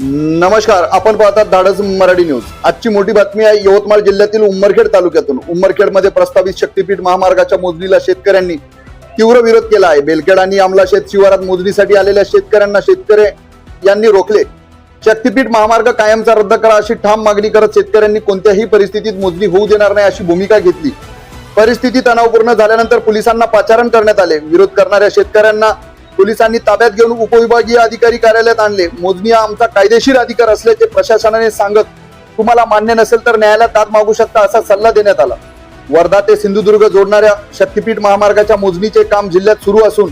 नमस्कार आपण पाहतात धाडस मराठी न्यूज. आजची मोठी बातमी आहे यवतमाळ जिल्ह्यातील उमरखेड तालुक्यातून. उमरखेडमध्ये प्रस्तावित शक्तीपीठ महामार्गाच्या मोजणीला शेतकऱ्यांनी तीव्र विरोध केला आहे. बेलखेड आणि आमला शेत शिवारात मोजणीसाठी आलेल्या शेतकऱ्यांना शेतकरी यांनी रोखले. शक्तीपीठ महामार्ग कायमचा रद्द करा अशी ठाम मागणी करत शेतकऱ्यांनी कोणत्याही परिस्थितीत मोजणी होऊ देणार नाही अशी भूमिका घेतली. परिस्थिती तणावपूर्ण झाल्यानंतर पोलिसांना पाचारण करण्यात आले. विरोध करणाऱ्या शेतकऱ्यांना पोलिसांनी ताब्यात घेऊन उपविभागीय अधिकारी कार्यालयात आणले. मोजणी हा आमचा कायदेशीर अधिकार असल्याचे प्रशासनाने सांगत तुम्हाला मान्य नसेल तर न्यायालयात दाद मागू शकता असा सल्ला देण्यात आला. वर्धा ते सिंधुदुर्ग जोडणाऱ्या शक्तीपीठ महामार्गाच्या मोजणीचे काम जिल्ह्यात सुरू असून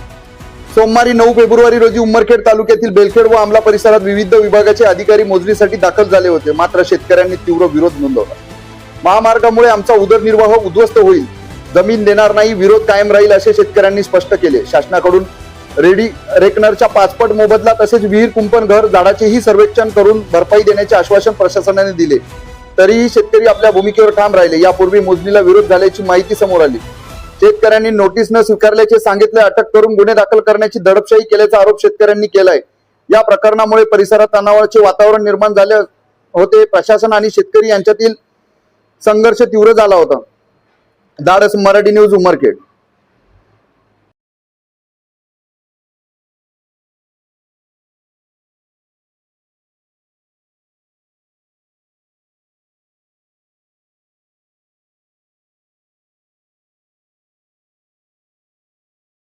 सोमवारी नऊ फेब्रुवारी रोजी उमरखेड तालुक्यातील बेलखेड व आमला परिसरात विविध विभागाचे अधिकारी मोजणीसाठी दाखल झाले होते. मात्र शेतकऱ्यांनी तीव्र विरोध नोंदवला. महामार्गामुळे आमचा उदरनिर्वाह उद्ध्वस्त होईल. जमीन देणार नाही विरोध कायम राहील असे शेतकऱ्यांनी स्पष्ट केले. शासनाकडून रेडी रेकनरच्या पाचपट मोबदला तसेच विहीर कुंपण घर झाडाचेही सर्वेक्षण करून भरपाई देण्याचे आश्वासन प्रशासनाने दिले. तरीही शेतकरी आपल्या भूमिकेवर ठाम राहिले. यापूर्वी मोजणीला विरोध झाल्याची माहिती समोर आली. शेतकऱ्यांनी नोटीस न स्वीकारल्याचे सांगितले अटक करून गुन्हे दाखल करण्याची दडपशाही केल्याचा आरोप शेतकऱ्यांनी केलाय. या प्रकरणामुळे परिसरात तणावाचे वातावरण निर्माण झाले होते. प्रशासन आणि शेतकरी यांच्यातील संघर्ष तीव्र झाला होता. धाडस मराठी न्यूज उमरखेड.